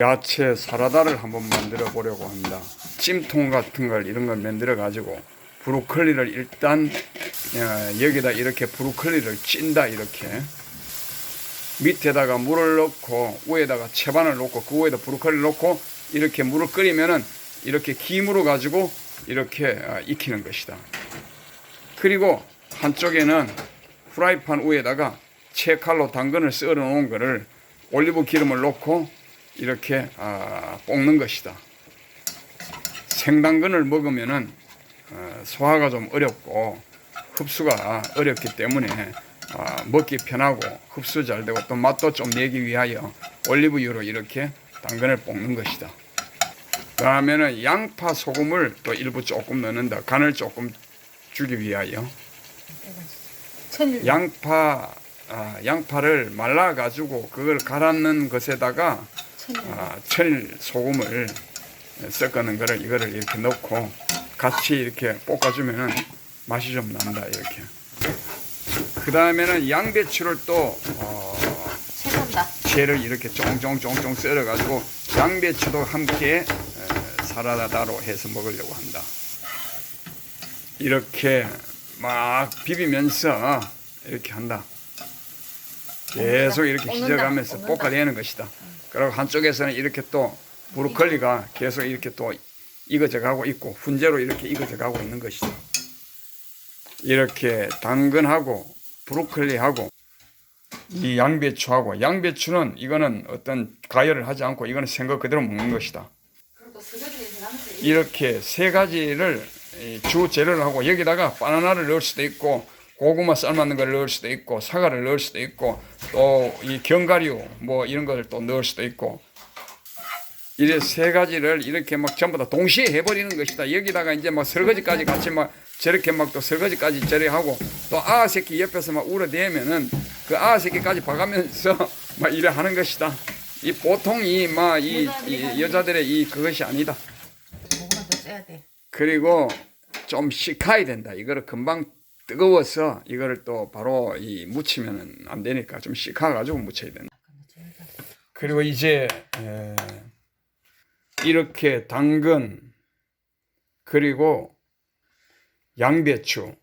야채 사라다를 한번 만들어 보려고 합니다. 찜통 같은 걸 이런 걸 만들어 가지고 브로콜리를 일단 어, 여기다 이렇게 브로콜리를 찐다 이렇게 밑에다가 물을 넣고 위에다가 채반을 넣고 그 위에다 브로콜리를 넣고 이렇게 물을 끓이면은 이렇게 기물을 가지고 이렇게 어, 익히는 것이다. 그리고 한쪽에는 프라이팬 위에다가 채칼로 당근을 썰어 놓은 거를 올리브 기름을 넣고 이렇게 아, 볶는 것이다. 생당근을 먹으면은 어, 소화가 좀 어렵고 흡수가 어렵기 때문에 아, 먹기 편하고 흡수 잘 되고 또 맛도 좀 내기 위하여 올리브유로 이렇게 당근을 볶는 것이다. 그다음에는 양파 소금을 또 일부 조금 넣는다. 간을 조금 주기 위하여 양파 아, 양파를 말라 가지고 그걸 갈아넣는 것에다가 천일 아, 천일 소금을 섞어놓은 거를 이거를 이렇게 넣고 같이 이렇게 볶아주면은 맛이 좀 난다 이렇게. 그 다음에는 양배추를 또 어, 세간다 채를 이렇게 쫑쫑쫑쫑 썰어가지고 양배추도 함께 에, 사라다로 해서 먹으려고 한다. 이렇게 막 비비면서 이렇게 한다. 계속 이렇게 휘저가면서. 볶아내는 것이다. 그리고 한쪽에서는 이렇게 또 브로콜리가 계속 이렇게 또 익어져 가고 있고 훈제로 이렇게 익어져 가고 있는 것이다. 이렇게 당근하고 브로콜리하고 이 양배추하고 양배추는 이거는 어떤 가열을 하지 않고 이거는 생거 그대로 먹는 것이다. 이렇게 세 가지를 이주 재료를 하고 여기다가 바나나를 넣을 수도 있고 고구마 삶았는 걸 넣을 수도 있고 사과를 넣을 수도 있고 또 이 견과류 뭐 이런 걸또 넣을 수도 있고 이래 세 가지를 이렇게 막 전부 다 동시에 해버리는 것이다. 여기다가 이제 막 설거지까지 같이 막 저렇게 막 또 설거지까지 저렇게 하고 또 아아 새끼 옆에서 막 울어대면은 그 아아 새끼까지 봐가면서 막 이래 하는 것이다. 이 보통 이막이 이 여자들의 이 그것이 아니다. 그리고 좀 식혀야 된다. 이거를 금방 뜨거워서 이거를 또 바로 이 묻히면은 안 되니까 좀 식혀가지고 묻혀야 된다. 그리고 이제 에, 이렇게 당근 그리고 양배추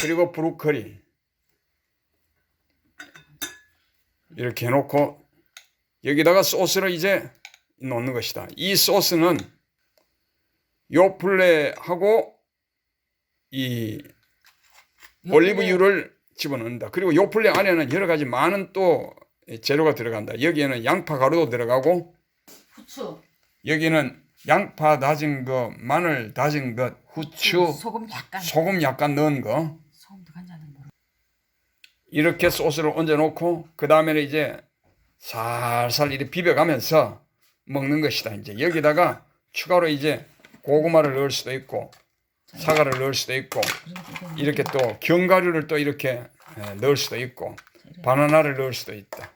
그리고 브로콜리 이렇게 해놓고 여기다가 소스를 이제 넣는 것이다. 이 소스는 요플레하고 이 올리브유를 집어넣는다. 그리고 요 플레 안에는 여러 가지 많은 또 재료가 들어간다. 여기에는 양파 가루도 들어가고 후추 여기는 양파 다진 거, 마늘 다진 것, 후추, 소금 약간 소금 약간 넣은 거 소금도 간장은 모르 이렇게 소스를 얹어 놓고 그 다음에는 이제 살살 이렇게 비벼 가면서 먹는 것이다. 이제 여기다가 추가로 이제 고구마를 넣을 수도 있고 사과를 넣을 수도 있고 이렇게 또 견과류를 또 이렇게 에, 넣을 수도 있고 바나나를 넣을 수도 있다.